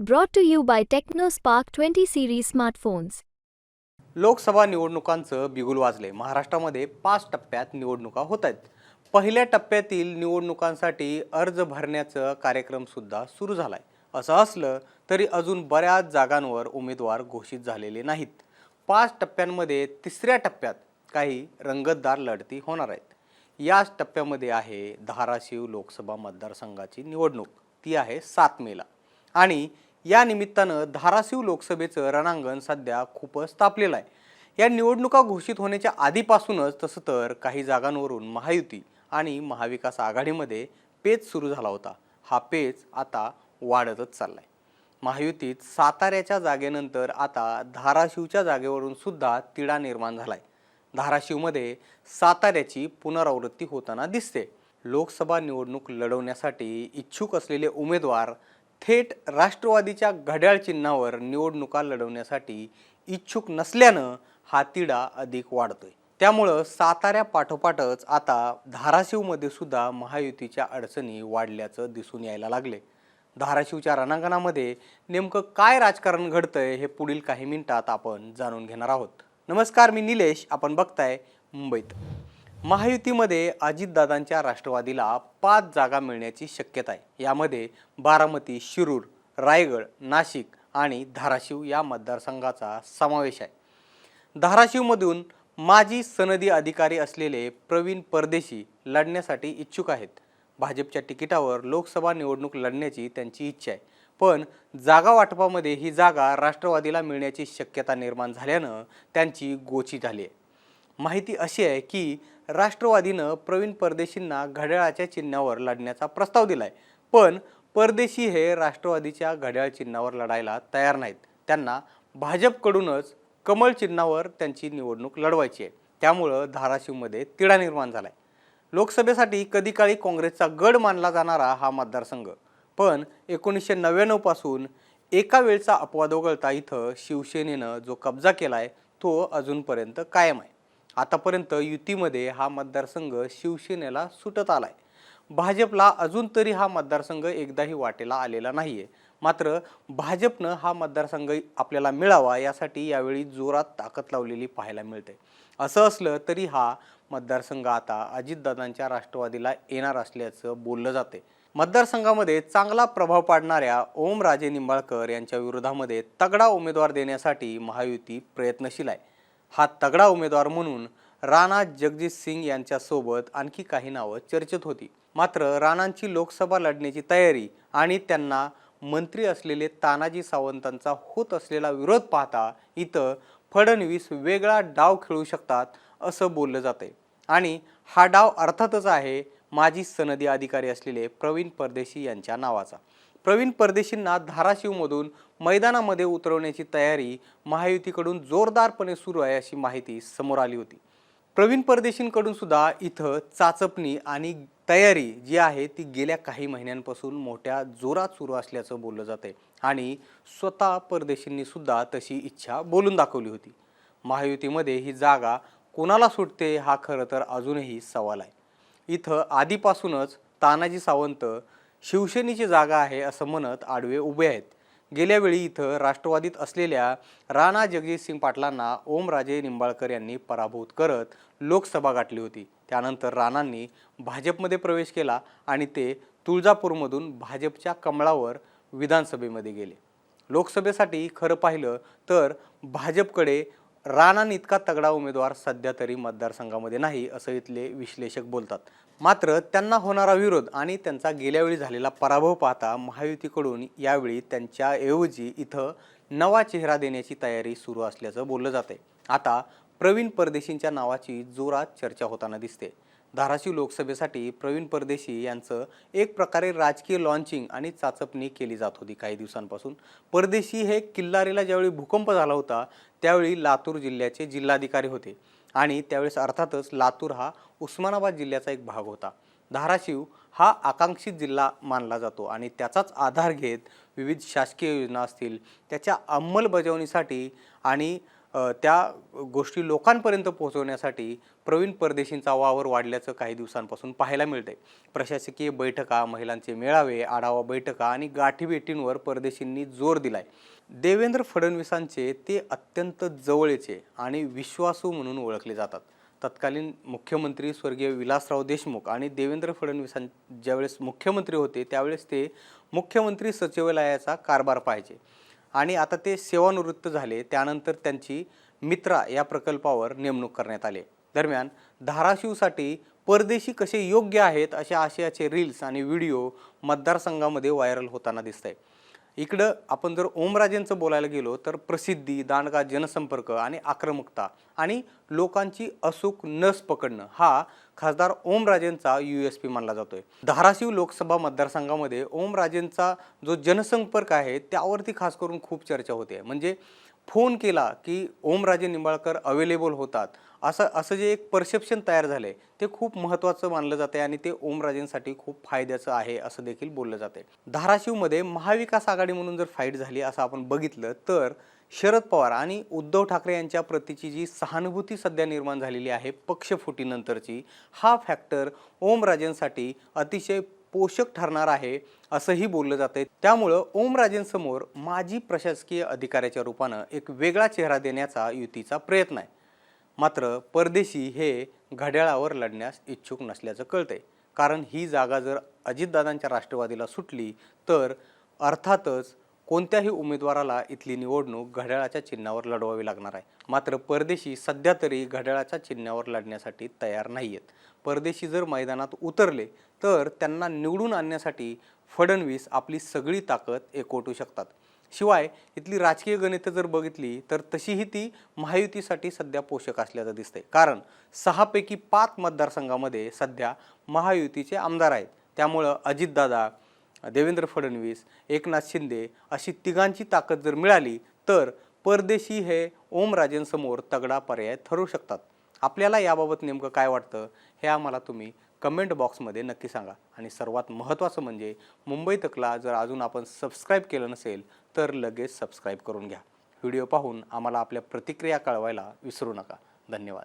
Brought to you you by TechnoSpark 20 series smartphones. Lok Sabha निवडणुकांचं बिगुल वाजले. महाराष्ट्रामध्ये पाच टप्प्यात निवडणुका होत आहेत पहिल्या टप्प्यातील निवडणुकांसाठी अर्ज भरण्याचं कार्यक्रमसुद्धा सुरू झाला आहे असं असलं तरी अजून बऱ्याच जागांवर उमेदवार घोषित झालेले नाहीत. पाच टप्प्यांमध्ये तिसऱ्या टप्प्यात काही रंगतदार लढती होणार आहेत. याच टप्प्यामध्ये आहे धाराशिव लोकसभा मतदारसंघाची निवडणूक. ती आहे सात मेला. आणि या निमित्तानं धाराशिव लोकसभेचं रणांगण सध्या खूपच तापलेलं आहे. या निवडणुका घोषित होण्याच्या आधीपासूनच तसं तर काही जागांवरून महायुती आणि महाविकास आघाडीमध्ये पेच सुरू झाला होता. हा पेच आता वाढतच चाललाय. महायुतीत साताऱ्याच्या जागेनंतर आता धाराशिवच्या जागेवरून सुद्धा तिढा निर्माण झालाय. धाराशिवमध्ये साताऱ्याची पुनरावृत्ती होताना दिसते. लोकसभा निवडणूक लढवण्यासाठी इच्छुक असलेले उमेदवार थेट राष्ट्रवादीच्या घड्याळ चिन्हावर निवडणुका लढवण्यासाठी इच्छुक नसल्यानं हा तिढा अधिक वाढतोय. त्यामुळं साताऱ्या पाठोपाठच आता धाराशिवमध्ये सुद्धा महायुतीच्या अडचणी वाढल्याचं दिसून यायला लागले धाराशिवच्या रणांगणामध्ये नेमकं काय राजकारण घडतंय हे पुढील काही मिनिटात आपण जाणून घेणार आहोत. नमस्कार मी निलेश. आपण बघताय मुंबईत. महायुतीमध्ये अजितदादांच्या राष्ट्रवादीला पाच जागा मिळण्याची शक्यता आहे यामध्ये बारामती शिरूर रायगड नाशिक आणि धाराशिव या मतदारसंघाचा समावेश आहे. धाराशिवमधून माजी सनदी अधिकारी असलेले प्रवीण परदेशी लढण्यासाठी इच्छुक आहेत. भाजपच्या तिकिटावर लोकसभा निवडणूक लढण्याची त्यांची इच्छा आहे. पण जागा वाटपामध्ये ही जागा राष्ट्रवादीला मिळण्याची शक्यता निर्माण झाल्यानं त्यांची गोची झाली आहे. माहिती अशी आहे की राष्ट्रवादीनं प्रवीण परदेशींना घड्याळाच्या चिन्हावर लढण्याचा प्रस्ताव दिला आहे पण परदेशी हे राष्ट्रवादीच्या घड्याळ चिन्हावर लढायला तयार नाहीत. त्यांना भाजपकडूनच कमळ चिन्हावर त्यांची निवडणूक लढवायची आहे. त्यामुळं धाराशिवमध्ये तिढा निर्माण झाला आहे लोकसभेसाठी कधी काळी काँग्रेसचा गड मानला जाणारा हा मतदारसंघ. पण एकोणीसशे नव्याण्णवपासून एका वेळचा अपवाद वगळता इथं शिवसेनेनं जो कब्जा केला आहे तो अजूनपर्यंत कायम आहे. आतापर्यंत युतीमध्ये हा मतदारसंघ शिवसेनेला सुटत आला आहे भाजपला अजून तरी हा मतदारसंघ एकदाही वाटेला आलेला नाही आहे मात्र भाजपनं हा मतदारसंघ आपल्याला मिळावा यासाठी यावेळी जोरात ताकद लावलेली पाहायला मिळते. असं असलं तरी हा मतदारसंघ आता अजितदादांच्या राष्ट्रवादीला येणार असल्याचं बोललं जाते. मतदारसंघामध्ये चांगला प्रभाव पाडणाऱ्या ओमराजे निंबाळकर यांच्या विरोधामध्ये तगडा उमेदवार देण्यासाठी महायुती प्रयत्नशील आहे. हा तगडा उमेदवार म्हणून राणा जगजित सिंग यांच्यासोबत आणखी काही नावं चर्चेत होती. मात्र राणांची लोकसभा लढण्याची तयारी आणि त्यांना मंत्री असलेले तानाजी सावंतांचा होत असलेला विरोध पाहता इथं फडणवीस वेगळा डाव खेळू शकतात असं बोललं जातंय. आणि हा डाव अर्थातच आहे माजी सनदी अधिकारी असलेले प्रवीण परदेशी यांच्या नावाचा. प्रवीण परदेशींना धाराशिवमधून मैदानामध्ये उतरवण्याची तयारी महायुतीकडून जोरदारपणे सुरू आहे अशी माहिती समोर आली होती. प्रवीण परदेशींकडून सुद्धा इथं चाचपणी आणि तयारी जी आहे ती गेल्या काही महिन्यांपासून मोठ्या जोरात सुरू असल्याचं बोललं जातंय आणि स्वतः परदेशींनी सुद्धा तशी इच्छा बोलून दाखवली होती. महायुतीमध्ये ही जागा कोणाला सुटते हा खरं तर अजूनही सवाल आहे. इथं आधीपासूनच तानाजी सावंत शिवसेनेची जागा आहे असं म्हणत आडवे उभे आहेत. गेल्या वेळी इथं राष्ट्रवादीत असलेल्या राणा जगजितसिंग पाटलांना ओमराजे निंबाळकर यांनी पराभूत करत लोकसभा गाठली होती. त्यानंतर राणांनी भाजपमध्ये प्रवेश केला आणि ते तुळजापूरमधून भाजपच्या कमळावर विधानसभेमध्ये गेले. लोकसभेसाठी खरं पाहिलं तर भाजपकडे राणा इतका तगडा उमेदवार सध्या तरी मतदारसंघामध्ये नाही असं इथले विश्लेषक बोलतात. मात्र त्यांना होणारा विरोध आणि त्यांचा गेल्यावेळी झालेला पराभव पाहता महायुतीकडून यावेळी त्यांच्याऐवजी इथं नवा चेहरा देण्याची तयारी सुरू असल्याचं बोललं जाते आता प्रवीण परदेशींच्या नावाची जोरात चर्चा होताना दिसते. धाराशिव लोकसभेसाठी प्रवीण परदेशी यांचं एक प्रकारे राजकीय लॉन्चिंग आणि चाचपणी केली जात होती काही दिवसांपासून. परदेशी हे किल्लारीला ज्यावेळी भूकंप झाला होता त्यावेळी लातूर जिल्ह्याचे जिल्हाधिकारी होते. आणि त्यावेळेस अर्थातच लातूर हा उस्मानाबाद जिल्ह्याचा एक भाग होता. धाराशिव हा आकांक्षित जिल्हा मानला जातो आणि त्याचाच आधार घेत विविध शासकीय योजना असतील त्याच्या अंमलबजावणीसाठी आणि त्या गोष्टी लोकांपर्यंत पोहोचवण्यासाठी प्रवीण परदेशींचा वावर वाढल्याचं काही दिवसांपासून पाहायला मिळते प्रशासकीय बैठका महिलांचे मेळावे आढावा बैठका आणि गाठीभेटींवर परदेशींनी जोर दिलाय. देवेंद्र फडणवीसांचे ते अत्यंत जवळचे आणि विश्वासू म्हणून ओळखले जातात. तत्कालीन मुख्यमंत्री स्वर्गीय विलासराव देशमुख आणि देवेंद्र फडणवीसां ज्यावेळेस मुख्यमंत्री होते त्यावेळेस ते मुख्यमंत्री सचिवालयाचा कारभार पाहायचे. आणि आता ते सेवानिवृत्त झाले त्यानंतर त्यांची मित्रा या प्रकल्पावर नेमणूक करण्यात आली. दरम्यान धाराशिवसाठी परदेशी कसे योग्य आहेत अशा आशयाचे रील्स आणि व्हिडिओ मतदारसंघामध्ये व्हायरल होताना दिसत आहे इकडं आपण जर ओमराजेंचं बोलायला गेलो तर प्रसिद्धी दांडगा जनसंपर्क आणि आक्रमकता आणि लोकांची अचूक नस पकडणं हा खासदार ओमराजेंचा यू एस पी मानला जातोय. धाराशिव लोकसभा मतदारसंघामध्ये ओमराजेंचा जो जनसंपर्क आहे त्यावरती खास करून खूप चर्चा होते. म्हणजे फोन केला की ओमराजे निंबाळकर अवेलेबल होतात. असं असं जे एक परसेप्शन तयार झालं आहे ते खूप महत्त्वाचं मानलं जाते आणि ते ओमराजेंसाठी खूप फायद्याचं आहे असं देखील बोललं जाते धाराशिवमध्ये महाविकास आघाडी म्हणून जर फाईट झाली असं आपण बघितलं तर शरद पवार आणि उद्धव ठाकरे यांच्या प्रतीची जी सहानुभूती सध्या निर्माण झालेली आहे पक्षफुटीनंतरची हा फॅक्टर ओमराजेंसाठी अतिशय पोषक ठरणार आहे असंही बोललं जातंय. त्यामुळं ओमराजेंसमोर माजी प्रशासकीय अधिकाऱ्याच्या रूपानं एक वेगळा चेहरा देण्याचा युतीचा प्रयत्न आहे. मात्र परदेशी हे घड्याळावर लढण्यास इच्छुक नसल्याचं कळतंय. कारण ही जागा जर अजितदादांच्या राष्ट्रवादीला सुटली तर अर्थातच कोणत्याही उमेदवाराला इथली निवडणूक घड्याळाच्या चिन्हावर लढवावी लागणार आहे. मात्र परदेशी सध्या तरी घड्याळाच्या चिन्हावर लढण्यासाठी तयार नाही आहेत परदेशी जर मैदानात उतरले तर त्यांना निवडून आणण्यासाठी फडणवीस आपली सगळी ताकद एकवटू शकतात. शिवाय इथली राजकीय गणितं जर बघितली तर तशीही ती महायुतीसाठी सध्या पोषक असल्याचं दिसते कारण सहापैकी पाच मतदारसंघामध्ये सध्या महायुतीचे आमदार आहेत. त्यामुळं अजितदादा देवेंद्र फडणवीस एकनाथ शिंदे अशी तिघांची ताकद जर मिळाली तर परदेशी हे ओमराजेंसमोर तगडा पर्याय ठरू शकतात. आपल्याला याबाबत नेमकं काय वाटतं हे आम्हाला तुम्ही कमेंट बॉक्समध्ये नक्की सांगा. आणि सर्वात महत्त्वाचं म्हणजे मुंबई तकला जर अजून आपण सबस्क्राईब केलं नसेल तर लगेच सबस्क्राईब करून घ्या. व्हिडिओ पाहून आम्हाला आपल्या प्रतिक्रिया कळवायला विसरू नका. धन्यवाद.